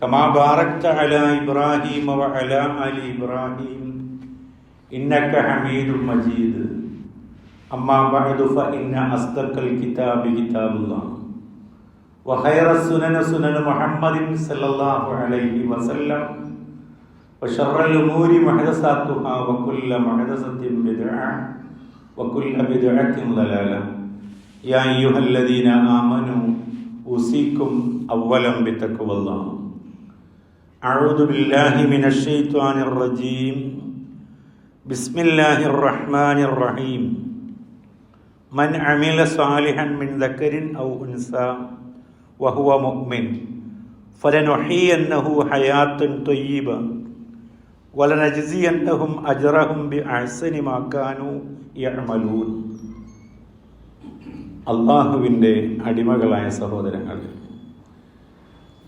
كما باركت على إبراهيم وعلى آل إبراهيم إنك حميد مجيد أما بعد فإن أصدق الكتاب كتاب الله وخير السنن سنن محمد صلى الله عليه وسلم وشر الأمور محدثاتها وكل محدثة بدعة وكل بدعة ضلالة يا أيها الذين آمنوا أوصيكم أولا بتقوى الله أعوذ بالله من الشيطان الرجيم بسم الله الرحمن الرحيم من عمل صالحا من ذكر أو أنثى وهو مؤمن فلنحيينه حياة طيبة ولنجزينهم أجرهم بأحسن ما كانوا يعملون അള്ളാഹുവിൻ്റെ അടിമകളായ സഹോദരങ്ങൾ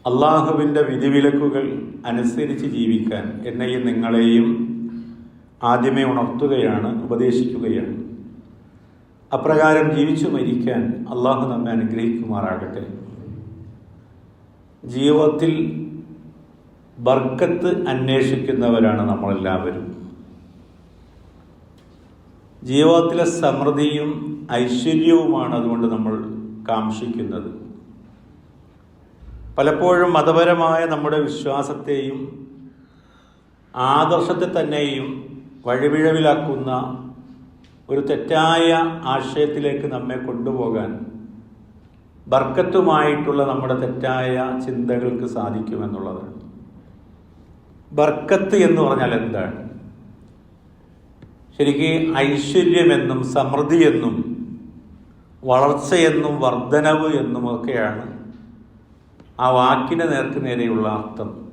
അള്ളാഹുവിന്റെ വിധിവിലക്കുകൾ അനുസരിച്ച് ജീവിക്കാൻ എന്നെയും നിങ്ങളെയും ആദ്യമേ ഉണർത്തുകയാണ് ഉപദേശിക്കുകയാണ്. അപ്രകാരം ജീവിച്ചു മരിക്കാൻ അള്ളാഹു നമ്മെ അനുഗ്രഹിക്കുമാറാകട്ടെ. ജീവിതത്തിൽ ബർക്കത്ത് അന്വേഷിക്കുന്നവരാണ് നമ്മളെല്ലാവരും. ജീവിതത്തിലെ സമൃദ്ധിയും ഐശ്വര്യവുമാണ് അതുകൊണ്ട് നമ്മൾ കാക്ഷിക്കുന്നത്. പലപ്പോഴും മതപരമായ നമ്മുടെ വിശ്വാസത്തെയും ആദർശത്തെ തന്നെയും വഴിപിഴവിലാക്കുന്ന ഒരു തെറ്റായ ആശയത്തിലേക്ക് നമ്മെ കൊണ്ടുപോകാൻ ബർക്കത്തുമായിട്ടുള്ള നമ്മുടെ തെറ്റായ ചിന്തകൾക്ക് സാധിക്കുമെന്നുള്ളതാണ് ബർക്കത്ത് എന്ന് പറഞ്ഞാൽ എന്താണ്? ശരിക്ക് ഐശ്വര്യമെന്നും സമൃദ്ധിയെന്നും വളർച്ചയെന്നും വർധനവ് എന്നും ഒക്കെയാണ് ആ വാക്കിന് നേർക്ക് നേരെയുള്ള അർത്ഥം.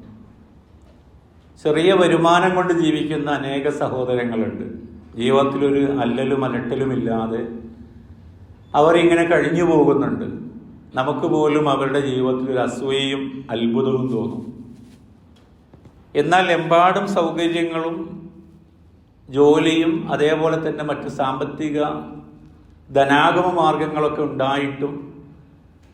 ചെറിയ വരുമാനം കൊണ്ട് ജീവിക്കുന്ന അനേക സഹോദരങ്ങളുണ്ട്. ജീവിതത്തിലൊരു അല്ലലും അലട്ടലും ഇല്ലാതെ അവരിങ്ങനെ കഴിഞ്ഞു പോകുന്നുണ്ട്. നമുക്ക് പോലും അവരുടെ ജീവിതത്തിൽ ഒരു അസൂയയും അത്ഭുതവും തോന്നും. എന്നാൽ എമ്പാടും സൗകര്യങ്ങളും ജോലിയും അതേപോലെ തന്നെ മറ്റ് സാമ്പത്തിക ധനാഗമ മാർഗങ്ങളൊക്കെ ഉണ്ടായിട്ടും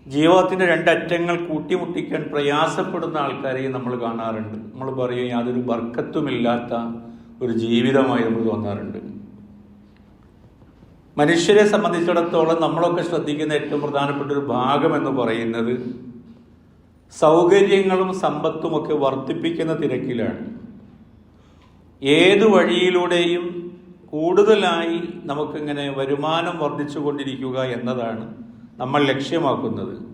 ജീവിതത്തിന്റെ രണ്ടറ്റങ്ങൾ കൂട്ടിമുട്ടിക്കാൻ പ്രയാസപ്പെടുന്ന ആൾക്കാരെയും നമ്മൾ കാണാറുണ്ട്. നമ്മൾ പറയും യാതൊരു ബർക്കത്തുമില്ലാത്ത ഒരു ജീവിതമായി നമ്മൾ തോന്നാറുണ്ട്. മനുഷ്യരെ സംബന്ധിച്ചിടത്തോളം നമ്മളൊക്കെ ശ്രദ്ധിക്കുന്ന ഏറ്റവും പ്രധാനപ്പെട്ട ഒരു ഭാഗം എന്ന് പറയുന്നത് സൗകര്യങ്ങളും സമ്പത്തുമൊക്കെ വർദ്ധിപ്പിക്കുന്ന തിരക്കിലാണ്. ഏതു വഴിയിലൂടെയും കൂടുതലായി നമുക്കിങ്ങനെ വരുമാനം വർദ്ധിച്ചു കൊണ്ടിരിക്കുക എന്നതാണ് നമ്മൾ ലക്ഷ്യമാക്കുന്നത്.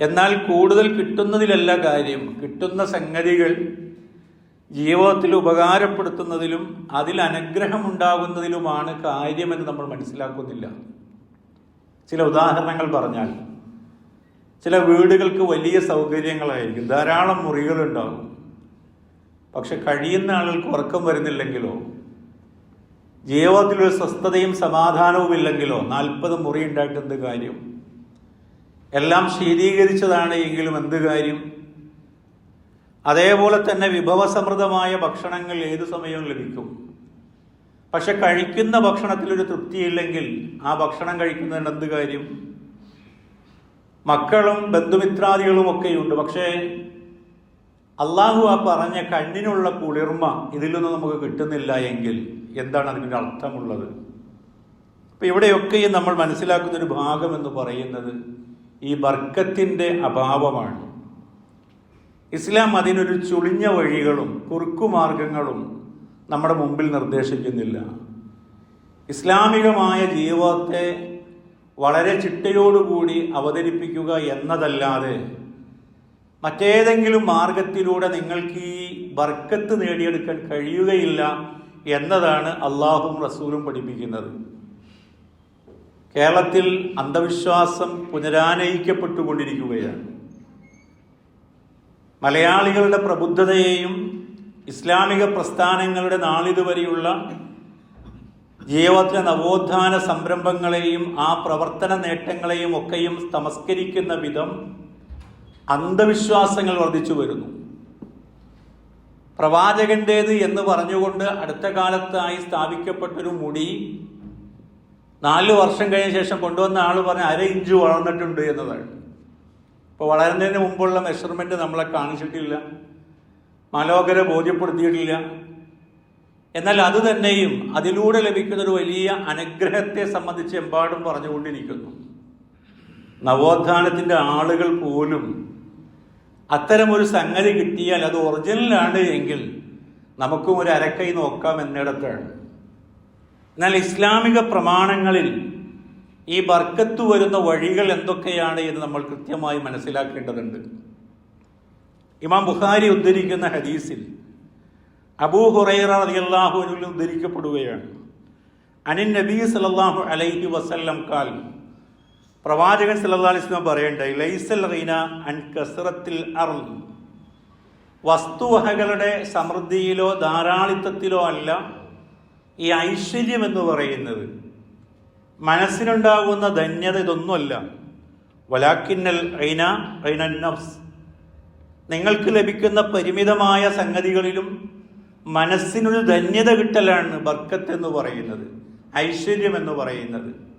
എന്നാൽ കൂടുതൽ കിട്ടുന്നതിലല്ല കാര്യം. കിട്ടുന്ന സംഗതികൾ ജീവിതത്തിൽ ഉപകാരപ്പെടുത്തുന്നതിലും അതിൽ അനുഗ്രഹമുണ്ടാകുന്നതിലുമാണ് കാര്യമെന്ന് നമ്മൾ മനസ്സിലാക്കുന്നില്ല. ചില ഉദാഹരണങ്ങൾ പറഞ്ഞാൽ ചില വീടുകൾക്ക് വലിയ സൗകര്യങ്ങളായിരിക്കും. ധാരാളം മുറികളുണ്ടാകും. പക്ഷെ കഴിയുന്ന ആളുകൾക്ക് ഉറക്കം വരുന്നില്ലെങ്കിലോ? ജീവിതത്തിലൊരു സ്വസ്ഥതയും സമാധാനവും ഇല്ലെങ്കിലോ നാൽപ്പത് മുറി ഉണ്ടായിട്ട് എന്ത് കാര്യം? എല്ലാം ശീതീകരിച്ചതാണ് എങ്കിലും എന്ത് കാര്യം? അതേപോലെ തന്നെ വിഭവസമൃദ്ധമായ ഭക്ഷണങ്ങൾ ഏത് സമയവും ലഭിക്കും. പക്ഷെ കഴിക്കുന്ന ഭക്ഷണത്തിലൊരു തൃപ്തിയില്ലെങ്കിൽ ആ ഭക്ഷണം കഴിക്കുന്നതിന് എന്ത് കാര്യം? മക്കളും ബന്ധുമിത്രാദികളും ഒക്കെയുണ്ട്. പക്ഷേ അള്ളാഹു ആ പറഞ്ഞ കണ്ണിനുള്ള കുളിർമ ഇതിലൊന്നും നമുക്ക് കിട്ടുന്നില്ല എങ്കിൽ എന്താണ് അതിന്റെ അർത്ഥമുള്ളത്? അപ്പം ഇവിടെയൊക്കെയും നമ്മൾ മനസ്സിലാക്കുന്ന ഒരു ഭാഗം എന്ന് പറയുന്നത് ഈ ബർക്കത്തിന്റെ അഭാവമാണ്. ഇസ്ലാം അതിനൊരു ചുളിഞ്ഞ വഴികളും കുറുക്കുമാർഗങ്ങളും നമ്മുടെ മുമ്പിൽ നിർദ്ദേശിക്കുന്നില്ല. ഇസ്ലാമികമായ ജീവിതത്തെ വളരെ ചിട്ടയോടുകൂടി അവതരിപ്പിക്കുക എന്നതല്ലാതെ മറ്റേതെങ്കിലും മാർഗത്തിലൂടെ നിങ്ങൾക്ക് ഈ ബർക്കത്ത് നേടിയെടുക്കാൻ കഴിയുകയില്ല എന്നതാണ് അള്ളാഹും റസൂലും പഠിപ്പിക്കുന്നത്. കേരളത്തിൽ അന്ധവിശ്വാസം പുനരാനയിക്കപ്പെട്ടുകൊണ്ടിരിക്കുകയാണ്. മലയാളികളുടെ പ്രബുദ്ധതയെയും ഇസ്ലാമിക പ്രസ്ഥാനങ്ങളുടെ നാളിതുവരെയുള്ള ജീവിതത്തിലെ നവോത്ഥാന സംരംഭങ്ങളെയും ആ പ്രവർത്തന നേട്ടങ്ങളെയും ഒക്കെയും തമസ്കരിക്കുന്ന വിധം അന്ധവിശ്വാസങ്ങൾ വർദ്ധിച്ചു വരുന്നു. പ്രവാചകന്റേത് എന്ന് പറഞ്ഞുകൊണ്ട് അടുത്ത കാലത്തായി സ്ഥാപിക്കപ്പെട്ടൊരു മുടി നാല് വർഷം കഴിഞ്ഞ ശേഷം കൊണ്ടുവന്ന ആൾ പറഞ്ഞ അര ഇഞ്ച് വളർന്നിട്ടുണ്ട് എന്നതാണ്. ഇപ്പോൾ വളരുന്നതിന് മുമ്പുള്ള മെഷർമെന്റ് നമ്മളെ കാണിച്ചിട്ടില്ല. മനോഹര ബോധ്യപ്പെടുത്തിയിട്ടില്ല. എന്നാൽ അത് തന്നെയും അതിലൂടെ ലഭിക്കുന്ന ഒരു വലിയ അനുഗ്രഹത്തെ സംബന്ധിച്ച് എമ്പാടും പറഞ്ഞുകൊണ്ടിരിക്കുന്നു. നവോത്ഥാനത്തിന്റെ ആളുകൾ പോലും അത്തരമൊരു സംഗതി കിട്ടിയാൽ അത് ഒറിജിനലാണ് എങ്കിൽ നമുക്കും ഒരു അരക്കൈ നോക്കാം എന്നിടത്താണ്. എന്നാൽ ഇസ്ലാമിക പ്രമാണങ്ങളിൽ ഈ ബർക്കത്ത് വരുന്ന വഴികൾ എന്തൊക്കെയാണ് എന്ന് നമ്മൾ കൃത്യമായി മനസ്സിലാക്കേണ്ടതുണ്ട്. ഇമാം ബുഖാരി ഉദ്ധരിക്കുന്ന ഹദീസിൽ അബൂ ഹുറൈറ റളിയല്ലാഹു ഉദ്ധരിക്കപ്പെടുകയാണ്. അനിൻ നബി സല്ലല്ലാഹു അലൈഹി വസല്ലം കാൽ പ്രവാചകൻ വസല്ലം പറയണ്ടായി ലൈസൽ റീന അൻ കസറത്തിൽ അർൾ വസ്തുവകകളുടെ സമൃദ്ധിയിലോ ധാരാളിത്തത്തിലോ അല്ല ഈ ഐശ്വര്യം എന്ന് പറയുന്നത്. മനസ്സിനുണ്ടാകുന്ന ധന്യത ഇതൊന്നുമല്ല. വലാക്കിന്നൽ ഐന ഐനൻ നഫ്സ്. നിങ്ങൾക്ക് ലഭിക്കുന്ന പരിമിതമായ സംഗതികളിലും മനസ്സിനൊരു ധന്യത കിട്ടലാണ് ബർക്കത്ത് എന്ന് പറയുന്നത് ഐശ്വര്യം എന്ന് പറയുന്നത്.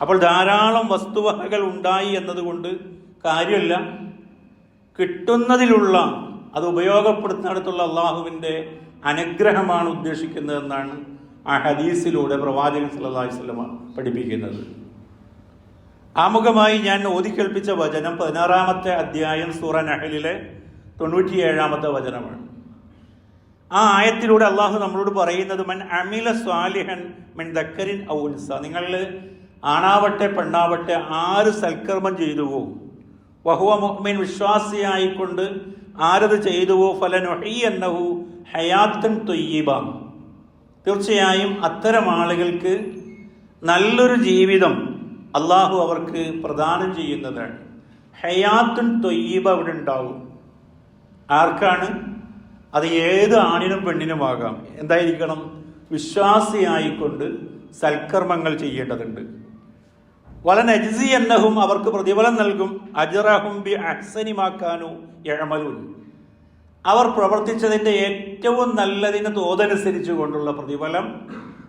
അപ്പോൾ ധാരാളം വസ്തുവകകൾ ഉണ്ടായി എന്നതുകൊണ്ട് കാര്യമില്ല. കിട്ടുന്നതിലുള്ള അത് ഉപയോഗപ്പെടുത്തുന്നിടത്തുള്ള അള്ളാഹുവിന്റെ അനുഗ്രഹമാണ് ഉദ്ദേശിക്കുന്നതെന്നാണ് ആ ഹദീസിലൂടെ പ്രവാചകൻ സല്ലല്ലാഹു വസല്ലമ പഠിപ്പിക്കുന്നത്. ആമുഖമായി ഞാൻ ഓതിക്കേൽപ്പിച്ച വചനം പതിനാറാമത്തെ അധ്യായം സൂറ നഹലിലെ തൊണ്ണൂറ്റിയേഴാമത്തെ വചനമാണ്. ആ ആയത്തിലൂടെ അള്ളാഹു നമ്മളോട് പറയുന്നത് മൻ അമില സ്വാലിഹൻ മിൻ ദക്കരിൻ ഔൻസ നിങ്ങൾ ആണാവട്ടെ പെണ്ണാവട്ടെ ആര് സൽക്കർമ്മം ചെയ്തുവോ? വഹുവ മുഹ്മിൻ വിശ്വാസിയായിക്കൊണ്ട് ആരത് ചെയ്തുവോ? ഫലനൊഹി എന്നഹു ഹയാത്തൻ തൊയ്യബ. തീർച്ചയായും അത്തരം ആളുകൾക്ക് നല്ലൊരു ജീവിതം അള്ളാഹു അവർക്ക് പ്രദാനം ചെയ്യുന്നതാണ്. ഹയാത്തുൻ തൊയ്യബ അവിടെ ഉണ്ടാവും. ആർക്കാണ്? അത് ഏത് ആണിനും പെണ്ണിനുമാകാം എന്തായിരിക്കണം? വിശ്വാസിയായിക്കൊണ്ട് സൽക്കർമ്മങ്ങൾ ചെയ്യേണ്ടതുണ്ട്. വലൻ എന്നഹും അവർക്ക് പ്രതിഫലം നൽകും. അജറഹും ബി അഹ്സനിമാക്കാനു എഴമലൂൻ അവർ പ്രവർത്തിച്ചതിന്റെ ഏറ്റവും നല്ലതിന് തോതനുസരിച്ച് കൊണ്ടുള്ള പ്രതിഫലം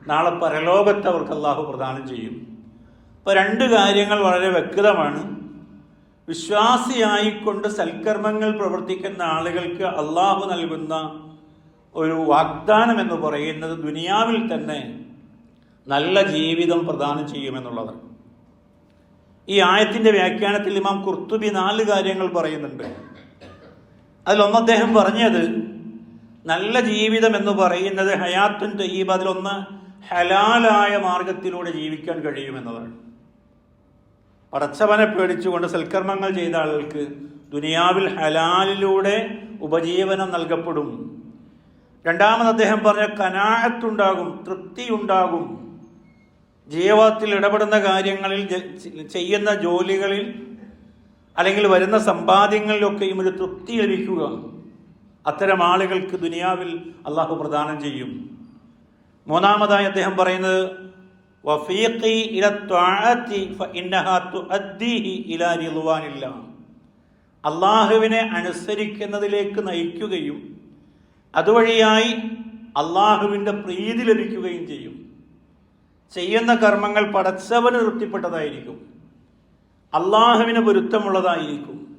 നാളെ പരലോകത്ത് അവർക്ക് അള്ളാഹു പ്രദാനം ചെയ്യും. അപ്പോൾ രണ്ട് കാര്യങ്ങൾ വളരെ വ്യക്തമാണ്. വിശ്വാസിയായിക്കൊണ്ട് സൽക്കർമ്മങ്ങൾ പ്രവർത്തിക്കുന്ന ആളുകൾക്ക് അള്ളാഹു നൽകുന്ന ഒരു വാഗ്ദാനം എന്ന് പറയുന്നത് ദുനിയാവിൽ തന്നെ നല്ല ജീവിതം പ്രദാനം ചെയ്യുമെന്നുള്ളതാണ്. ഈ ആയത്തിന്റെ വ്യാഖ്യാനത്തിൽ ഇമാം കുർത്തുബി നാല് കാര്യങ്ങൾ പറയുന്നുണ്ട്. അതിലൊന്ന് അദ്ദേഹം പറഞ്ഞത് നല്ല ജീവിതം എന്ന് പറയുന്നത് ഹയാത്തുൻ തയ്യീബ് അതിലൊന്ന് ഹലാലായ മാർഗത്തിലൂടെ ജീവിക്കാൻ കഴിയുമെന്നതാണ്. പടച്ചവനെ പേടിച്ചുകൊണ്ട് സൽക്കർമ്മങ്ങൾ ചെയ്ത ആളുകൾക്ക് ദുനിയാവിൽ ഹലാലിലൂടെ ഉപജീവനം നൽകപ്പെടും. രണ്ടാമത് അദ്ദേഹം പറഞ്ഞ കനാഹത്തുണ്ടാകും തൃപ്തിയുണ്ടാകും ജീവിതത്തിൽ ഇടപെടുന്ന കാര്യങ്ങളിൽ ചെയ്യുന്ന ജോലികളിൽ അല്ലെങ്കിൽ വരുന്ന സമ്പാദ്യങ്ങളിലൊക്കെയും ഒരു തൃപ്തി ലഭിക്കുക. അത്തരം ആളുകൾക്ക് ദുനിയാവിൽ അള്ളാഹു പ്രദാനം ചെയ്യും. മൂന്നാമതായി അദ്ദേഹം പറയുന്നത് വഫീഖി ഇല തുഅദ്ദീഹി ഇലാ അള്ളാഹുവിനെ അനുസരിക്കുന്നതിലേക്ക് നയിക്കുകയും അതുവഴിയായി അള്ളാഹുവിന്റെ പ്രീതി ലഭിക്കുകയും ചെയ്യും. ചെയ്യുന്ന കർമ്മങ്ങൾ പടച്ചവന് തൃപ്തിപ്പെട്ടതായിരിക്കും. അള്ളാഹുവിന് പൊരുത്തമുള്ളതായിരിക്കും.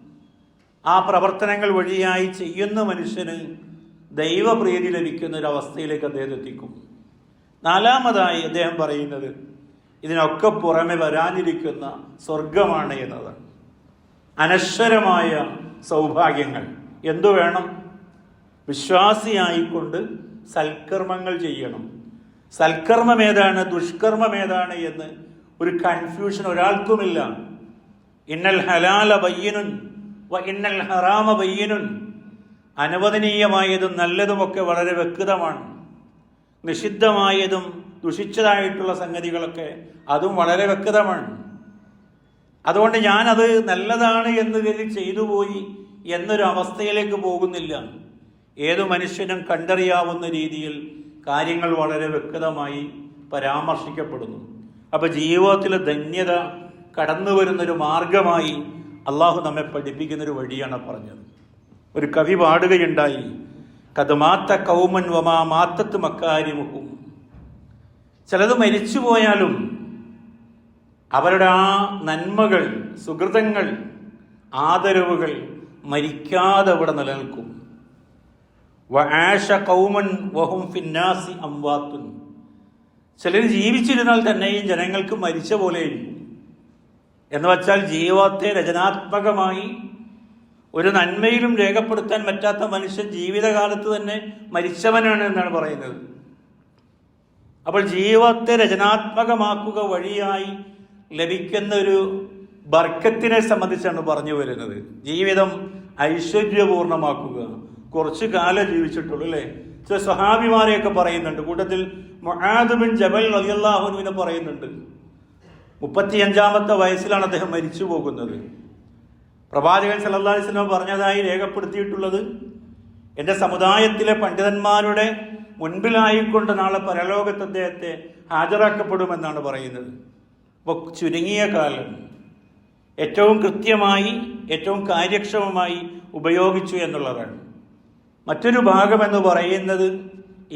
ആ പ്രവർത്തനങ്ങൾ വഴിയായി ചെയ്യുന്ന മനുഷ്യന് ദൈവപ്രീതി ലഭിക്കുന്ന ഒരു അവസ്ഥയിലേക്ക് അദ്ദേഹം എത്തിക്കും. നാലാമതായി അദ്ദേഹം പറയുന്നത് ഇതിനൊക്കെ പുറമെ വരാനിരിക്കുന്ന സ്വർഗമാണ് എന്നത്. അനശ്വരമായ സൗഭാഗ്യങ്ങൾ. എന്തു വേണം? വിശ്വാസിയായിക്കൊണ്ട് സൽക്കർമ്മങ്ങൾ ചെയ്യണം. സൽക്കർമ്മം ഏതാണ്? ദുഷ്കർമ്മം ഏതാണ് എന്ന് ഒരു കൺഫ്യൂഷൻ ഒരാൾക്കുമില്ല. ഇന്നൽ ഹലാല ബയ്യനുൻ വ ഇന്നൽ ഹറാമ ബയ്യനുൻ. അനുവദനീയമായതും നല്ലതുമൊക്കെ വളരെ വ്യക്തമാണ്. നിഷിദ്ധമായതും ദുഷിച്ചതായിട്ടുള്ള സംഗതികളൊക്കെ അതും വളരെ വ്യക്തമാണ്. അതുകൊണ്ട് ഞാനത് നല്ലതാണ് എന്ന് കരുതി ചെയ്തു പോയി എന്നൊരു അവസ്ഥയിലേക്ക് പോകുന്നില്ല. ഏതു മനുഷ്യനും കണ്ടറിയാവുന്ന രീതിയിൽ കാര്യങ്ങൾ വളരെ വ്യക്തമായി പരാമർശിക്കപ്പെടുന്നു. അപ്പോൾ ജീവിതത്തിലെ ധന്യത കടന്നു വരുന്നൊരു മാർഗമായി അള്ളാഹു നമ്മെ പഠിപ്പിക്കുന്നൊരു വഴിയാണ് പറഞ്ഞത്. ഒരു കവി പാടുകയുണ്ടായി കഥമാത്ത കൗമൻ വമാ മാത്തത്ത് മക്കാരിമുഖും ചിലത് മരിച്ചുപോയാലും അവരുടെ ആ നന്മകൾ സുഹൃതങ്ങൾ ആദരവുകൾ മരിക്കാതെ ഇവിടെ നിലനിൽക്കും. വആശ കൗമൻ വഹും ഫിന്നാസി അംവാത്തുൻ. ചിലർ ജീവിച്ചിരുന്നാൽ തന്നെയും ജനങ്ങൾക്ക് മരിച്ച പോലെയായിരിക്കും എന്ന് വച്ചാൽ ജീവത്തെ രചനാത്മകമായി ഒരു നന്മയിലും രേഖപ്പെടുത്താൻ പറ്റാത്ത മനുഷ്യൻ ജീവിതകാലത്ത് തന്നെ മരിച്ചവനാണ് എന്നാണ് പറയുന്നത്. അപ്പോൾ ജീവത്തെ രചനാത്മകമാക്കുക വഴിയായി ലഭിക്കുന്ന ഒരു ബർക്കത്തിനെ സംബന്ധിച്ചാണ് പറഞ്ഞു വരുന്നത്. ജീവിതം ഐശ്വര്യപൂർണമാക്കുക. കുറച്ചു കാലം ജീവിച്ചിട്ടുള്ളൂ അല്ലേ? ചില സ്വഹാബിമാരെയൊക്കെ പറയുന്നുണ്ട്. കൂട്ടത്തിൽ മൊഹാദുബിൻ ജബൽ അലിയല്ലാഹുനുവിനെ പറയുന്നുണ്ട്. മുപ്പത്തിയഞ്ചാമത്തെ വയസ്സിലാണ് അദ്ദേഹം മരിച്ചു പോകുന്നത്. പ്രവാചകൻ അലൈഹി വസല്ലം പറഞ്ഞതായി രേഖപ്പെടുത്തിയിട്ടുള്ളത് എന്റെ സമുദായത്തിലെ പണ്ഡിതന്മാരുടെ മുൻപിലായിക്കൊണ്ട് നാളെ പരലോകത്ത് അദ്ദേഹത്തെ ഹാജരാക്കപ്പെടുമെന്നാണ് പറയുന്നത്. അപ്പോൾ ചുരുങ്ങിയ കാലം. ഏറ്റവും കൃത്യമായി ഏറ്റവും കാര്യക്ഷമമായി ഉപയോഗിച്ചു എന്നുള്ളതാണ്. മറ്റൊരു ഭാഗം എന്ന് പറയുന്നത്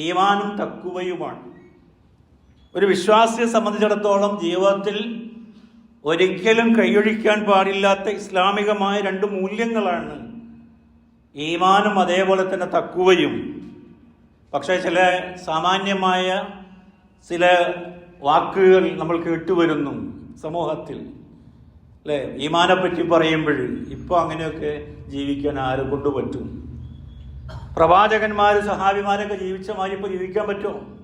ഈമാനും തക്കുവയുമാണ് ഒരു വിശ്വാസിയെ സംബന്ധിച്ചിടത്തോളം ജീവിതത്തിൽ ഒരിക്കലും കൈയൊഴിക്കാൻ പാടില്ലാത്ത ഇസ്ലാമികമായ രണ്ട് മൂല്യങ്ങളാണ് ഈമാനും അതേപോലെ തന്നെ തക്കുവയും പക്ഷേ ചില സാമാന്യമായ ചില വാക്കുകൾ നമ്മൾ കേട്ടുവരുന്നു സമൂഹത്തിൽ. അല്ലേ? ഈമാനെപ്പറ്റി പറയുമ്പോൾ ഇപ്പോൾ അങ്ങനെയൊക്കെ ജീവിക്കാൻ ആരെ കൊണ്ട് പറ്റും പ്രവാചകന്മാർ സഹാബിമാരൊക്കെ ജീവിച്ച മാതിരി ഇപ്പോൾ ജീവിക്കാൻ പറ്റുമോ?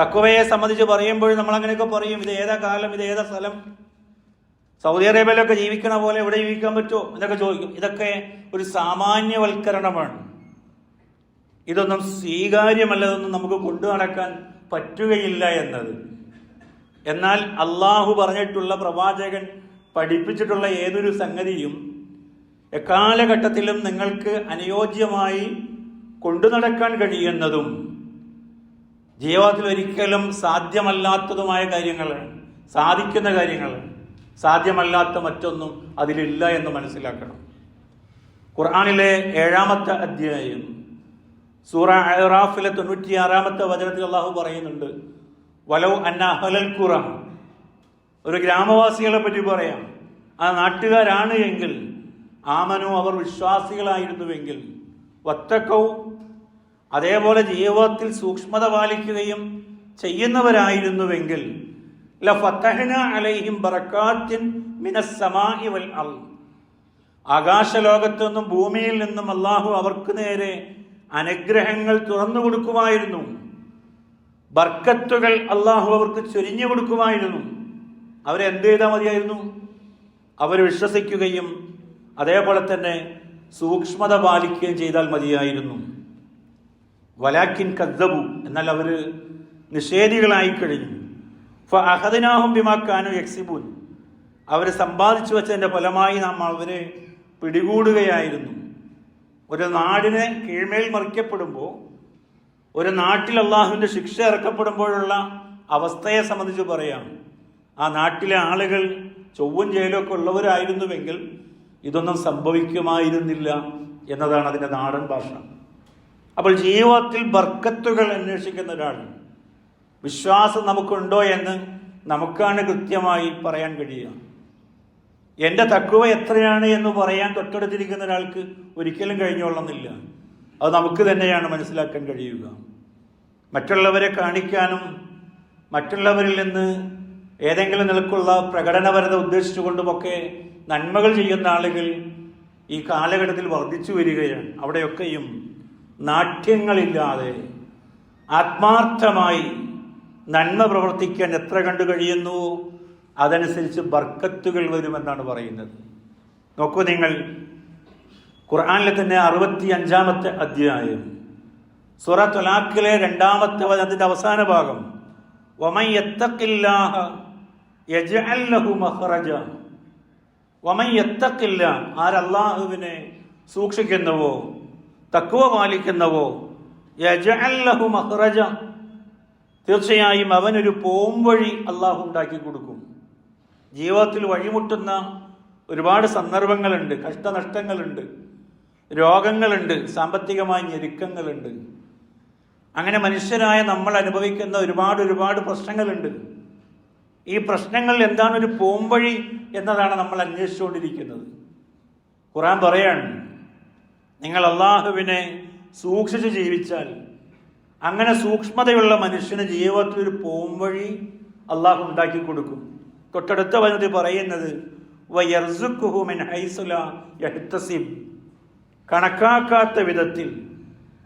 തക്കുവയെ സംബന്ധിച്ച് പറയുമ്പോൾ നമ്മൾ അങ്ങനെയൊക്കെ പറയും ഇത് ഏതാ കാലം ഇത് ഏതാ സ്ഥലം? സൗദി അറേബ്യയിലൊക്കെ ജീവിക്കണ പോലെ ഇവിടെ ജീവിക്കാൻ പറ്റുമോ? എന്നൊക്കെ ചോദിക്കും. ഇതൊക്കെ ഒരു സാമാന്യവൽക്കരണമാണ്. ഇതൊന്നും സ്വീകാര്യമല്ലതൊന്നും നമുക്ക് കൊണ്ടു നടക്കാൻ പറ്റുകയില്ല എന്നത്. എന്നാൽ അള്ളാഹു പറഞ്ഞിട്ടുള്ള പ്രവാചകൻ പഠിപ്പിച്ചിട്ടുള്ള ഏതൊരു സംഗതിയും എക്കാലഘട്ടത്തിലും നിങ്ങൾക്ക് അനുയോജ്യമായി കൊണ്ടു നടക്കാൻ കഴിയുന്നതും ജീവിതത്തിൽ ഒരിക്കലും സാധ്യമല്ലാത്തതുമായ കാര്യങ്ങൾ സാധിക്കുന്ന കാര്യങ്ങൾ സാധ്യമല്ലാത്ത മറ്റൊന്നും അതിലില്ല എന്ന് മനസ്സിലാക്കണം. ഖുർആാനിലെ ഏഴാമത്തെ അധ്യായം സൂറ അറാഫിലെ തൊണ്ണൂറ്റിയാറാമത്തെ വചനത്തിൽ അള്ളാഹു പറയുന്നുണ്ട് വലവ് അന്ന അഹലൽ ഖുറ. ഒരു ഗ്രാമവാസികളെ പറ്റി പറയാം. ആ നാട്ടുകാരാണ് എങ്കിൽ ആമനു അവർ വിശ്വാസികളായിരുന്നുവെങ്കിൽ വത്തക്കവും അതേപോലെ ജീവിതത്തിൽ സൂക്ഷ്മത പാലിക്കുകയും ചെയ്യുന്നവരായിരുന്നുവെങ്കിൽ അലൈഹിം വൽ അൽ ആകാശലോകത്തു നിന്നും ഭൂമിയിൽ നിന്നും അള്ളാഹു അവർക്ക് നേരെ അനുഗ്രഹങ്ങൾ തുറന്നു കൊടുക്കുമായിരുന്നു. ബർക്കത്തുകൾ അള്ളാഹു അവർക്ക് ചൊരിഞ്ഞു കൊടുക്കുമായിരുന്നു. അവരെന്ത് ചെയ്താൽ മതിയായിരുന്നു? അവർ വിശ്വസിക്കുകയും അതേപോലെ തന്നെ സൂക്ഷ്മത പാലിക്കുകയും ചെയ്താൽ മതിയായിരുന്നു. വലാക്കിൻ കദ്ദബു എന്നാൽ അവർ നിഷേധികളായി കഴിഞ്ഞു. അഹദിനാഹും ബിമാക്കാനോ യക്സിബൂൻ. അവർ സമ്പാദിച്ചു വെച്ചതിന്റെ ഫലമായി നാം അവരെ പിടികൂടുകയായിരുന്നു. ഒരു നാടിനെ കീഴ്മേൽ മറിക്കപ്പെടുമ്പോൾ ഒരു നാട്ടിൽ അള്ളാഹുവിന്റെ ശിക്ഷ ഇറക്കപ്പെടുമ്പോഴുള്ള അവസ്ഥയെ സംബന്ധിച്ച് പറയാം. ആ നാട്ടിലെ ആളുകൾ ചൊവ്വും ചേലൊക്കെ ഉള്ളവരായിരുന്നുവെങ്കിൽ ഇതൊന്നും സംഭവിക്കുമായിരുന്നില്ല എന്നതാണ് അതിന്റെ നാടൻ ഭാഷ. അപ്പോൾ ജീവിതത്തിൽ ബർക്കത്തുകൾ അന്വേഷിക്കുന്ന ഒരാൾ വിശ്വാസം നമുക്കുണ്ടോ എന്ന് നമുക്കാണ് കൃത്യമായി പറയാൻ കഴിയുക. എന്റെ തക്കുവ എത്രയാണ് എന്ന് പറയാൻ തൊട്ടടുത്തിരിക്കുന്ന ഒരാൾക്ക് ഒരിക്കലും കഴിഞ്ഞോളന്നില്ല അത് നമുക്ക് തന്നെയാണ് മനസ്സിലാക്കാൻ കഴിയുക. മറ്റുള്ളവരെ കാണിക്കാനും മറ്റുള്ളവരിൽ നിന്ന് ഏതെങ്കിലും നിലക്കുള്ള പ്രകടനപരത ഉദ്ദേശിച്ചുകൊണ്ടുമൊക്കെ നന്മകൾ ചെയ്യുന്ന ആളുകൾ ഈ കാലഘട്ടത്തിൽ വർദ്ധിച്ചു വരികയാണ്. അവിടെയൊക്കെയും നാട്യങ്ങളില്ലാതെ ആത്മാർത്ഥമായി നന്മ പ്രവർത്തിക്കാൻ എത്ര കണ്ടു കഴിയുന്നു? അതനുസരിച്ച് ബർക്കത്തുകൾ വരുമെന്നാണ് പറയുന്നത്. നോക്കൂ നിങ്ങൾ ഖുർആാനിലെ തന്നെ അറുപത്തി അഞ്ചാമത്തെ അധ്യായം സുറ തൊലാഖിലെ രണ്ടാമത്തെ അതിന്റെ അവസാന ഭാഗം വമൻ യജ്അല്ലഹു യജ്അൽ യത്തഖില്ല ആരല്ലാഹുവിനെ സൂക്ഷിക്കുന്നവോ തക്കുവ പാലിക്കുന്നവോ യജ്അൽ ലഹു മഖ്റജ തീർച്ചയായും അവനൊരു പോംവഴി അള്ളാഹു ഉണ്ടാക്കി കൊടുക്കും. ജീവിതത്തിൽ വഴിമുട്ടുന്ന ഒരുപാട് സന്ദർഭങ്ങളുണ്ട് കഷ്ടനഷ്ടങ്ങളുണ്ട് രോഗങ്ങളുണ്ട് സാമ്പത്തികമായ ഞെരുക്കങ്ങളുണ്ട്. അങ്ങനെ മനുഷ്യരായ നമ്മൾ അനുഭവിക്കുന്ന ഒരുപാട് ഒരുപാട് പ്രശ്നങ്ങളുണ്ട്. ഈ പ്രശ്നങ്ങളിൽ എന്താണ് ഒരു പോംവഴി എന്നതാണ് നമ്മൾ അന്വേഷിച്ചുകൊണ്ടിരിക്കുന്നത്. ഖുറാൻ പറയാണ് നിങ്ങൾ അള്ളാഹുവിനെ സൂക്ഷിച്ച് ജീവിച്ചാൽ അങ്ങനെ സൂക്ഷ്മതയുള്ള മനുഷ്യന് ജീവിതത്തിൽ ഒരു പോംവഴി അള്ളാഹു ഉണ്ടാക്കി കൊടുക്കും. തൊട്ടടുത്ത വനത്തിൽ പറയുന്നത് കണക്കാക്കാത്ത വിധത്തിൽ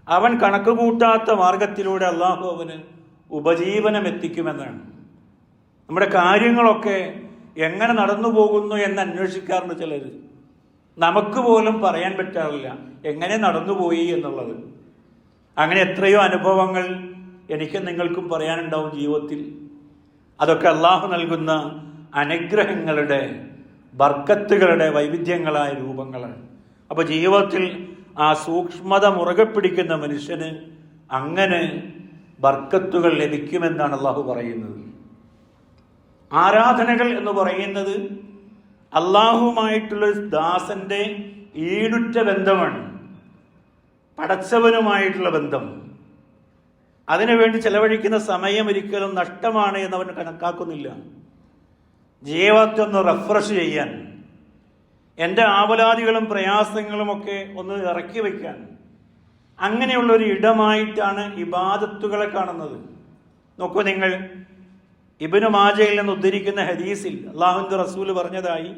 അവൻ കണക്ക് കൂട്ടാത്ത മാർഗത്തിലൂടെ അള്ളാഹു അവന് ഉപജീവനം എത്തിക്കുമെന്നാണ് നമ്മുടെ കാര്യങ്ങളൊക്കെ എങ്ങനെ നടന്നു പോകുന്നു എന്ന് അന്വേഷിക്കാറുണ്ട് ചിലർ നമുക്ക് പോലും പറയാൻ പറ്റാറില്ല എങ്ങനെ നടന്നുപോയി എന്നുള്ളത്. അങ്ങനെ എത്രയോ അനുഭവങ്ങൾ എനിക്ക് നിങ്ങൾക്കും പറയാനുണ്ടാവും ജീവിതത്തിൽ. അതൊക്കെ അള്ളാഹു നൽകുന്ന അനുഗ്രഹങ്ങളുടെ ബർക്കത്തുകളുടെ വൈവിധ്യങ്ങളായ രൂപങ്ങളാണ്. അപ്പോൾ ജീവിതത്തിൽ ആ സൂക്ഷ്മത മുറുകെ പിടിക്കുന്ന മനുഷ്യന് അങ്ങനെ ബർക്കത്തുകൾ ലഭിക്കുമെന്നാണ് അള്ളാഹു പറയുന്നത്. ആരാധനകൾ എന്ന് പറയുന്നത് അള്ളാഹുമായിട്ടുള്ള ദാസന്റെ ഈടുറ്റ ബന്ധമാണ് പടച്ചവനുമായിട്ടുള്ള ബന്ധം. അതിനുവേണ്ടി ചെലവഴിക്കുന്ന സമയം ഒരിക്കലും നഷ്ടമാണ് എന്നവൻ കണക്കാക്കുന്നില്ല. ജീവത്തെ ഒന്ന് റെഫ്രഷ് ചെയ്യാൻ എന്റെ ആവലാദികളും പ്രയാസങ്ങളും ഒക്കെ ഒന്ന് ഇറക്കി വയ്ക്കാൻ. അങ്ങനെയുള്ള ഒരു ഇടമായിട്ടാണ് ഇബാദത്തുകളെ കാണുന്നത്. നോക്കൂ നിങ്ങൾ ഇബിനു മാജയിൽ നിന്ന് ഉദ്ധരിക്കുന്ന ഹദീസിൽ അള്ളാഹുന്റെ റസൂൽ പറഞ്ഞതായി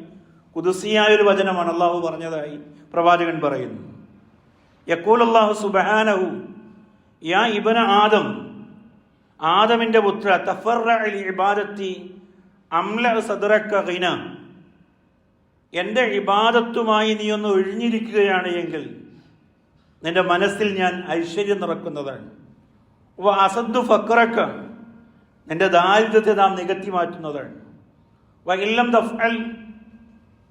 കുതുസിയായ ഒരു വചനമാണ് അള്ളാഹു പറഞ്ഞതായി പ്രവാചകൻ പറയുന്നു. യക്കൂൽ അള്ളാഹു സുബഹാനഹു യാ ഇബന ആദം ആദമിന്റെ പുത്ര തഫറ അലി സദറക്ക എന്റെ ഇബാദത്തുമായി നീ ഒന്ന് ഒഴിഞ്ഞിരിക്കുകയാണ് എങ്കിൽ നിന്റെ മനസ്സിൽ ഞാൻ ഐശ്വര്യം നിറക്കുന്നതാണ്. അസദ്ദു ഫക്രക്ക നിന്റെ ദാരിദ്ര്യത്തെ നാം നികത്തി മാറ്റുന്നതാണ് വൈല്ലം ദഫൽ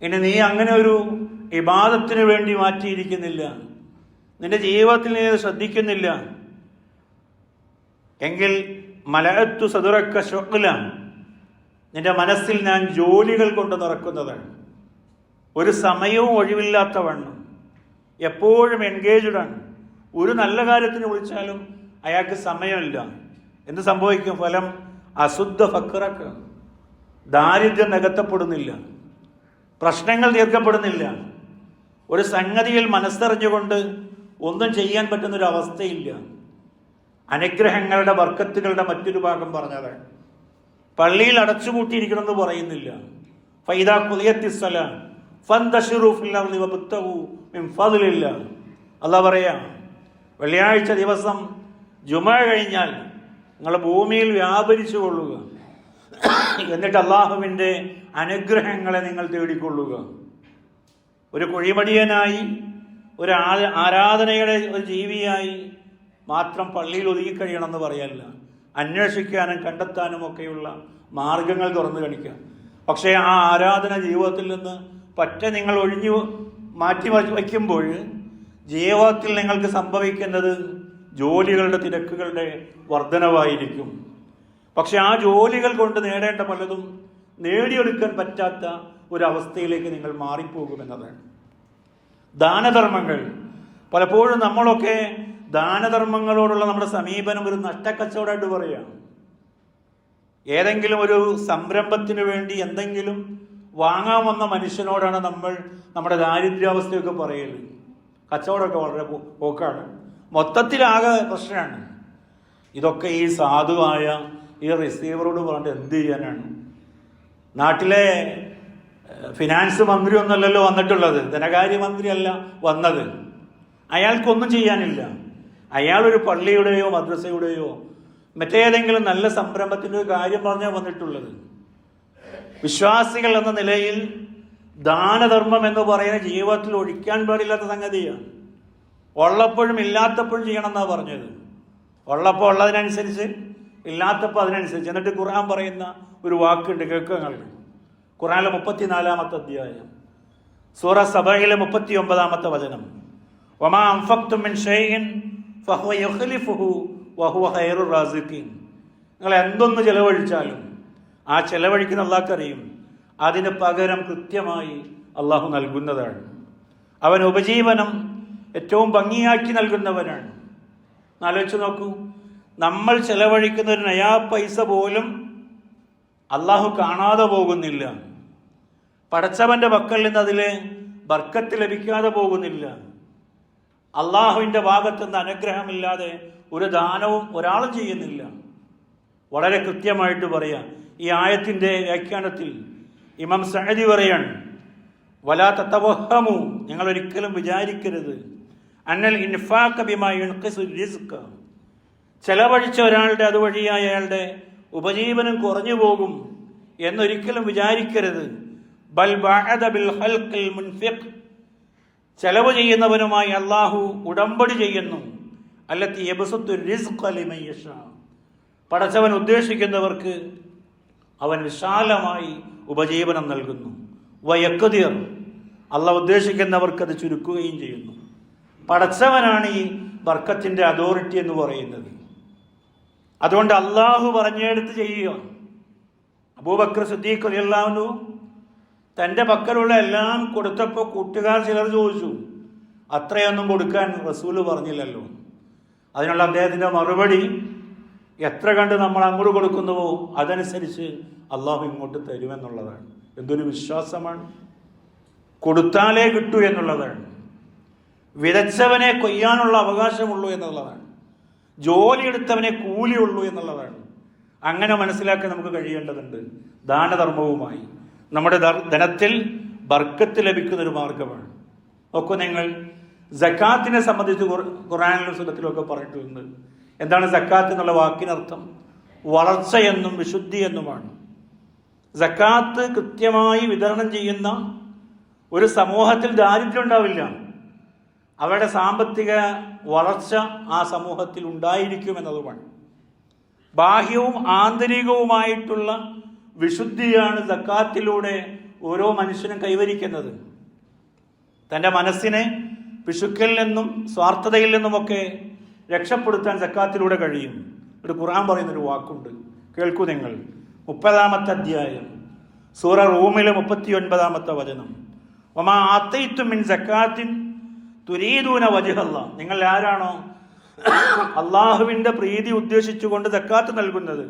ഇനി നീ അങ്ങനെ ഒരു ഇബാദത്തിന് വേണ്ടി മാറ്റിയിരിക്കുന്നില്ല. നിന്റെ ജീവിതത്തിൽ നീ ശ്രദ്ധിക്കുന്നില്ല. എങ്കിൽ മലയത്തു സതുറക്ക ഷൊക്കില നിന്റെ മനസ്സിൽ ഞാൻ ജോലികൾ കൊണ്ട് നിറക്കുന്നതാണ് ഒരു സമയവും ഒഴിവില്ലാത്ത വണ്ണം എപ്പോഴും എൻഗേജ്ഡ് ആണ്. ഒരു നല്ല കാര്യത്തിന് വിളിച്ചാലും അയാൾക്ക് സമയമില്ല. എന്ത് സംഭവിക്കും? ഫലം അശുദ്ധ ഫക്കറക്ക് ദാരിദ്ര്യം നികത്തപ്പെടുന്നില്ല. പ്രശ്നങ്ങൾ തീർക്കപ്പെടുന്നില്ല. ഒരു സംഗതിയിൽ മനസ്സറിഞ്ഞുകൊണ്ട് ഒന്നും ചെയ്യാൻ പറ്റുന്നൊരവസ്ഥയില്ല. അനുഗ്രഹങ്ങളുടെ വർക്കത്തുകളുടെ മറ്റൊരു ഭാഗം പറഞ്ഞത്. പള്ളിയിൽ അടച്ചുപൂട്ടിയിരിക്കണമെന്ന് പറയുന്നില്ല. ഫൈദ കുലിയത്തിസ്സല അല്ല പറയാ വെള്ളിയാഴ്ച ദിവസം ജുമ കഴിഞ്ഞാൽ നിങ്ങൾ ഭൂമിയിൽ വ്യാപരിച്ചു കൊള്ളുക എന്നിട്ട് അള്ളാഹുവിന്റെ അനുഗ്രഹങ്ങളെ നിങ്ങൾ തേടിക്കൊള്ളുക. ഒരു കുഴിമടിയനായി ഒരു ആരാധനയുടെ ഒരു ജീവിയായി മാത്രം പള്ളിയിൽ ഒതുങ്ങിക്കഴിയണമെന്ന് പറയല്ല. അന്വേഷിക്കാനും കണ്ടെത്താനും ഒക്കെയുള്ള മാർഗങ്ങൾ തുറന്നു കാണിക്കാം പക്ഷേ ആ ആരാധന ജീവിതത്തിൽ നിന്ന് പറ്റ നിങ്ങൾ ഒഴിഞ്ഞു മാറ്റി വയ്ക്കുമ്പോൾ ജീവിതത്തിൽ നിങ്ങൾക്ക് സംഭവിക്കുന്നത് ജോലികളുടെ തിരക്കുകളുടെ വർധനവായിരിക്കും. പക്ഷെ ആ ജോലികൾ കൊണ്ട് നേടേണ്ട പലതും നേടിയെടുക്കാൻ പറ്റാത്ത ഒരവസ്ഥയിലേക്ക് നിങ്ങൾ മാറിപ്പോകുമെന്നതാണ് ദാനധർമ്മങ്ങൾ. പലപ്പോഴും നമ്മളൊക്കെ ദാനധർമ്മങ്ങളോടുള്ള നമ്മുടെ സമീപനം ഒരു നഷ്ടക്കച്ചവടമായിട്ട് പറയാം. ഏതെങ്കിലും ഒരു സംരംഭത്തിന് വേണ്ടി എന്തെങ്കിലും വാങ്ങാൻ വന്ന മനുഷ്യനോടാണ് നമ്മൾ നമ്മുടെ ദാരിദ്ര്യാവസ്ഥയൊക്കെ പറയുന്നത് കച്ചവടമൊക്കെ വളരെ പോക്കാണ്. മൊത്തത്തിലാകെ പ്രശ്നമാണ്. ഇതൊക്കെ ഈ സാധുവായ ഈ റിസീവറോട് പറഞ്ഞിട്ട് എന്ത് ചെയ്യാനാണ്? നാട്ടിലെ ഫിനാൻസ് മന്ത്രി ഒന്നല്ലല്ലോ വന്നിട്ടുള്ളത്. ധനകാര്യമന്ത്രിയല്ല വന്നത്. അയാൾക്കൊന്നും ചെയ്യാനില്ല. അയാളൊരു പള്ളിയുടെയോ മദ്രസയുടെയോ മറ്റേതെങ്കിലും നല്ല സംരംഭത്തിന്റെ ഒരു കാര്യം പറഞ്ഞാൽ വന്നിട്ടുള്ളത്. വിശ്വാസികൾ എന്ന നിലയിൽ ദാനധർമ്മം എന്ന് പറയുന്ന ജീവിതത്തിൽ ഒഴിക്കാൻ പാടില്ലാത്ത സംഗതിയാണ്. ഉള്ളപ്പോഴും ഇല്ലാത്തപ്പോഴും ചെയ്യണം എന്നാണ് പറഞ്ഞത്. ഉള്ളപ്പോൾ ഉള്ളതിനനുസരിച്ച് ഇല്ലാത്തപ്പോൾ അതിനനുസരിച്ച്. എന്നിട്ട് ഖുർആൻ പറയുന്ന ഒരു വാക്കുണ്ട് കേൾക്കുക ഖുർആനിലെ മുപ്പത്തിനാലാമത്തെ അധ്യായം. സൂറ സഭയിലെ മുപ്പത്തി ഒമ്പതാമത്തെ വചനം റാസിഖീൻ. നിങ്ങൾ എന്തൊന്ന് ചെലവഴിച്ചാലും ആ ചെലവഴിക്കുന്ന അള്ളാഹ്ക്കറിയും അതിന് പകരം കൃത്യമായി അള്ളാഹു നൽകുന്നതാണ്. അവൻ ഉപജീവനം ഏറ്റവും ഭംഗിയാക്കി നൽകുന്നവനാണ്. ആലോചിച്ച് നോക്കൂ. നമ്മൾ ചെലവഴിക്കുന്ന ഒരു നയാ പൈസ പോലും അള്ളാഹു കാണാതെ പോകുന്നില്ല. പടച്ചവന്റെ പക്കൽ നിന്ന് അതിൽ ബർക്കത്ത് ലഭിക്കാതെ പോകുന്നില്ല. അള്ളാഹുവിന്റെ ഭാഗത്തുനിന്ന് അനുഗ്രഹമില്ലാതെ ഒരു ദാനവും ഒരാളും ചെയ്യുന്നില്ല. വളരെ കൃത്യമായിട്ട് പറയാം. ഈ ആയത്തിന്റെ വ്യാഖ്യാനത്തിൽ ഇമാം സഹദി പറയാണ് വലാ തത്തവഹമു നിങ്ങൾ ഒരിക്കലും വിചാരിക്കരുത്. അന്നൽ റിസ്ക് ചെലവഴിച്ച ഒരാളുടെ അതുവഴിയായ അയാളുടെ ഉപജീവനം കുറഞ്ഞു പോകും എന്നൊരിക്കലും വിചാരിക്കരുത്. ബൽ ബിൽ മുൻഫിഖ്. ചെലവ് ചെയ്യുന്നവനുമായി അള്ളാഹു ഉടമ്പടി ചെയ്യുന്നു. അല്ലത്തി പടച്ചവൻ ഉദ്ദേശിക്കുന്നവർക്ക് അവൻ വിശാലമായി ഉപജീവനം നൽകുന്നു. വയക്കുതിർ അല്ല ഉദ്ദേശിക്കുന്നവർക്ക് അത് ചുരുക്കുകയും ചെയ്യുന്നു. പടച്ചവനാണ് ഈ ബർക്കത്തിന്റെ അതോറിറ്റി എന്ന് പറയുന്നത്. അതുകൊണ്ട് അള്ളാഹു പറഞ്ഞെടുത്ത് ചെയ്യുക. അബൂബക്കർ സിദ്ദീഖ് അലിയല്ലാവുന്നു തന്റെ പക്കലുള്ള എല്ലാം കൊടുത്തപ്പോൾ കൂട്ടുകാർ ചിലർ ചോദിച്ചു അത്രയൊന്നും കൊടുക്കാൻ റസൂൽ പറഞ്ഞില്ലല്ലോ. അതിനുള്ള അദ്ദേഹത്തിന്റെ മറുപടി എത്ര കണ്ട് നമ്മൾ അങ്ങോട്ട് കൊടുക്കുന്നുവോ? അതനുസരിച്ച് അള്ളാഹു ഇങ്ങോട്ട് തരുമെന്നുള്ളതാണ്. എന്തൊരു വിശ്വാസമാണ്. കൊടുത്താലേ കിട്ടൂ എന്നുള്ളതാണ്. വിതച്ചവനെ കൊയ്യാനുള്ള അവകാശമുള്ളൂ എന്നുള്ളതാണ്. ജോലിയെടുത്തവനെ കൂലിയുള്ളൂ എന്നുള്ളതാണ്. അങ്ങനെ മനസ്സിലാക്കി നമുക്ക് കഴിയേണ്ടതുണ്ട്. ദാനധർമ്മവുമായി. നമ്മുടെ ധനത്തിൽ ബർക്കത്ത് ലഭിക്കുന്ന ഒരു മാർഗമാണ്. ഒക്കെ നിങ്ങൾ ജക്കാത്തിനെ സംബന്ധിച്ച് ഖുറാനിലും സുഖത്തിലൊക്കെ പറഞ്ഞിട്ടുണ്ട്. എന്താണ് ജക്കാത്ത് എന്നുള്ള വാക്കിനർത്ഥം? വളർച്ച എന്നും വിശുദ്ധി എന്നുമാണ് ജക്കാത്ത് കൃത്യമായി വിതരണം ചെയ്യുന്ന ഒരു സമൂഹത്തിൽ ദാരിദ്ര്യം ഉണ്ടാവില്ല. അവരുടെ സാമ്പത്തിക വളർച്ച ആ സമൂഹത്തിൽ ഉണ്ടായിരിക്കും എന്നതുമാണ് ബാഹ്യവും ആന്തരികവുമായിട്ടുള്ള വിശുദ്ധിയാണ് സക്കാത്തിലൂടെ ഓരോ മനുഷ്യനും കൈവരിക്കുന്നത്. തന്റെ മനസ്സിനെ പിശുക്കിൽ നിന്നും സ്വാർത്ഥതയിൽ നിന്നുമൊക്കെ രക്ഷപ്പെടുത്താൻ സക്കാത്തിലൂടെ കഴിയും. ഒരു ഖുർആൻ പറയുന്നൊരു വാക്കുണ്ട്. കേൾക്കൂ നിങ്ങൾ. മുപ്പതാമത്തെ അധ്യായം. സൂറ റൂമിലെ മുപ്പത്തി ഒൻപതാമത്തെ വചനം. ഒമാ ആത്തയിത്തും മിൻ സക്കാത്തിൻ തുരീദൂന വജഹല്ല. നിങ്ങൾ ആരാണോ അള്ളാഹുവിന്റെ പ്രീതി ഉദ്ദേശിച്ചുകൊണ്ട് തെക്കാത്ത് നൽകുന്നത്.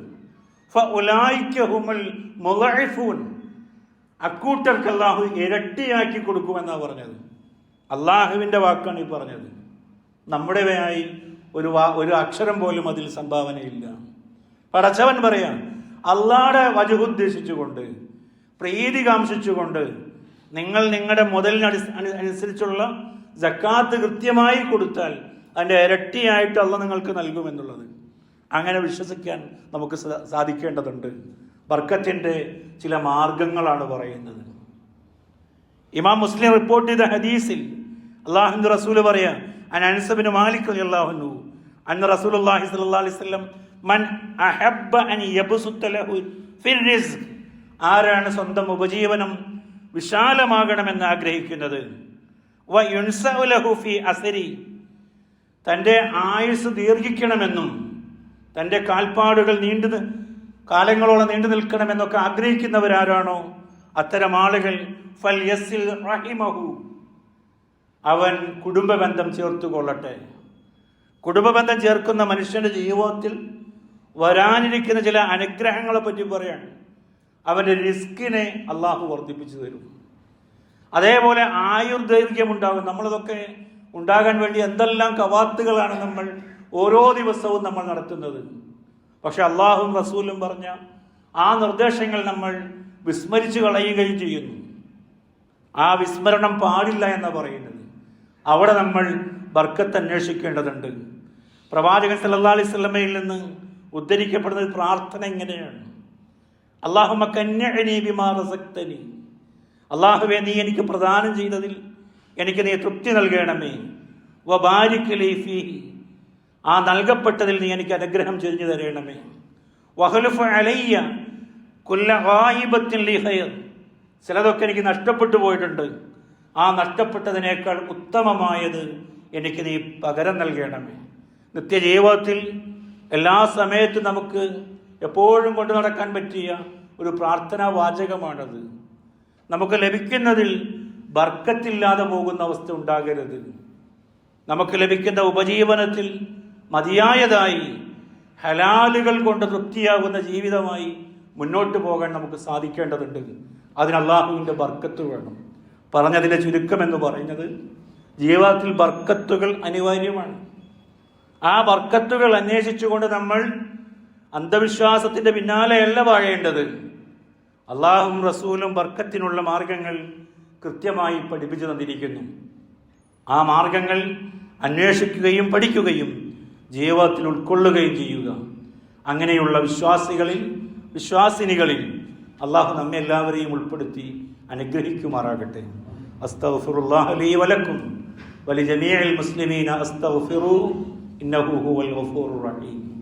അക്കൂട്ടർക്ക് അള്ളാഹു ഇരട്ടിയാക്കി കൊടുക്കുമെന്നാണ് പറഞ്ഞത്. അള്ളാഹുവിന്റെ വാക്കാണ് ഈ പറഞ്ഞത്. നമ്മുടെവയായി ഒരു വാ ഒരു അക്ഷരം പോലും അതിൽ സംഭാവനയില്ല. പടച്ചവൻ പറയാം അള്ളാടെ വജുഹുദ്ദേശിച്ചുകൊണ്ട് പ്രീതി കാംക്ഷിച്ചുകൊണ്ട് നിങ്ങൾ നിങ്ങളുടെ മുതലിന് അനുസരിച്ചുള്ള ജക്കാത്ത് കൃത്യമായി കൊടുത്താൽ അതിന്റെ ഇരട്ടിയായിട്ട് അല്ല നിങ്ങൾക്ക് നൽകുമെന്നുള്ളത്. അങ്ങനെ വിശ്വസിക്കാൻ നമുക്ക് സാധിക്കേണ്ടതുണ്ട്. ബർക്കത്തിന്റെ ചില മാർഗങ്ങളാണ് പറയുന്നത്. ഇമാം മുസ്ലിം റിപ്പോർട്ട് ചെയ്ത ഹദീസിൽ അള്ളാഹു റസൂൽ പറയാം അൻ മാലിക് അള്ളാഹുനു അന്ന് റസൂൽ അള്ളാഹി സല്ലല്ലാഹു അലൈഹി മൻ അഹബ്ബ അൻ ആരാണ് സ്വന്തം ഉപജീവനം വിശാലമാകണമെന്ന് ആഗ്രഹിക്കുന്നത്? വ അസരി. തന്റെ ആയുസ് ദീർഘിക്കണമെന്നും തന്റെ കാൽപ്പാടുകൾ നീണ്ടു കാലങ്ങളോളം നീണ്ടു നിൽക്കണമെന്നൊക്കെ ആഗ്രഹിക്കുന്നവരാരാണോ? അത്തരം ആളുകൾ ഫൽ യസ്സിൽ റഹിമഹു. അവൻ കുടുംബബന്ധം ചേർത്തു കൊള്ളട്ടെ കുടുംബബന്ധം ചേർക്കുന്ന മനുഷ്യന്റെ ജീവിതത്തിൽ വരാനിരിക്കുന്ന ചില അനുഗ്രഹങ്ങളെ പറ്റി പറയാണ് അവന്റെ റിസ്കിനെ അള്ളാഹു വർദ്ധിപ്പിച്ചു തരും. അതേപോലെ ആയുർദൈർഘ്യം ഉണ്ടാകും നമ്മളതൊക്കെ ഉണ്ടാകാൻ വേണ്ടി എന്തെല്ലാം കവാത്തുകളാണ് നമ്മൾ ഓരോ ദിവസവും നമ്മൾ നടത്തുന്നത്. പക്ഷെ അള്ളാഹും റസൂലും പറഞ്ഞ ആ നിർദ്ദേശങ്ങൾ നമ്മൾ വിസ്മരിച്ചു കളയുകയും ചെയ്യുന്നു. ആ വിസ്മരണം പാടില്ല എന്ന് പറയുന്നത്. അവിടെ നമ്മൾ ബർക്കത്ത് അന്വേഷിക്കേണ്ടതുണ്ട്. പ്രവാചകൻ സല്ലാ അലൈഹി വസല്ലമയിൽ നിന്ന് ഉദ്ധരിക്കപ്പെടുന്ന പ്രാർത്ഥന എങ്ങനെയാണ് അള്ളാഹുമ്മ കന്യഅനി ബിമാ റസക്തനി അള്ളാഹുവെ നീ എനിക്ക് പ്രദാനം ചെയ്തതിൽ എനിക്ക് നീ തൃപ്തി നൽകണമേ. ഫീഹി ആ നൽകപ്പെട്ടതിൽ നീ എനിക്ക് അനുഗ്രഹം ചെരിഞ്ഞു തരണമേ. വഹലുഫ് അലയ്യ കുല്ല ഗായിബത്തിൻ ലി ചിലതൊക്കെ എനിക്ക് നഷ്ടപ്പെട്ടു പോയിട്ടുണ്ട്. ആ നഷ്ടപ്പെട്ടതിനേക്കാൾ ഉത്തമമായത് എനിക്ക് നീ പകരം നൽകണമേ. നിത്യജീവിതത്തിൽ എല്ലാ സമയത്തും നമുക്ക് എപ്പോഴും കൊണ്ടു നടക്കാൻ പറ്റിയ ഒരു പ്രാർത്ഥനാ വാചകമാണത് നമുക്ക് ലഭിക്കുന്നതിൽ ബർക്കത്തില്ലാതെ പോകുന്ന അവസ്ഥ ഉണ്ടാകരുത്. നമുക്ക് ലഭിക്കുന്ന ഉപജീവനത്തിൽ മതിയായതായി ഹലാലുകൾ കൊണ്ട് തൃപ്തിയാകുന്ന ജീവിതമായി മുന്നോട്ട് പോകാൻ നമുക്ക് സാധിക്കേണ്ടതുണ്ട്. അതിന് അള്ളാഹുവിന്റെ ബർക്കത്ത് വേണം. പറഞ്ഞതിന്റെ ചുരുക്കം എന്ന് പറയുന്നത് ജീവിതത്തിൽ ബർക്കത്തുകൾ അനിവാര്യമാണ്. ആ ബർക്കത്തുകൾ അന്വേഷിച്ചുകൊണ്ട് നമ്മൾ അന്ധവിശ്വാസത്തിന്റെ പിന്നാലെയല്ല വാഴേണ്ടത്. അള്ളാഹും റസൂലും വർക്കത്തിനുള്ള മാർഗങ്ങൾ കൃത്യമായി പഠിപ്പിച്ചു തന്നിരിക്കുന്നു. ആ മാർഗങ്ങൾ അന്വേഷിക്കുകയും പഠിക്കുകയും ജീവിതത്തിൽ ഉൾക്കൊള്ളുകയും ചെയ്യുക. അങ്ങനെയുള്ള വിശ്വാസികളിൽ വിശ്വാസിനികളിൽ അള്ളാഹു നമ്മെ എല്ലാവരെയും ഉൾപ്പെടുത്തി അനുഗ്രഹിക്കുമാറാകട്ടെ. അസ്തഫുറുല്ലാഹലി വലക്കും. വലി ജമീഅൽ മുസ്ലിമീന അസ്തഗ്ഫിറു. ഇന്നഹു ഗഫൂറുർ റഹീം.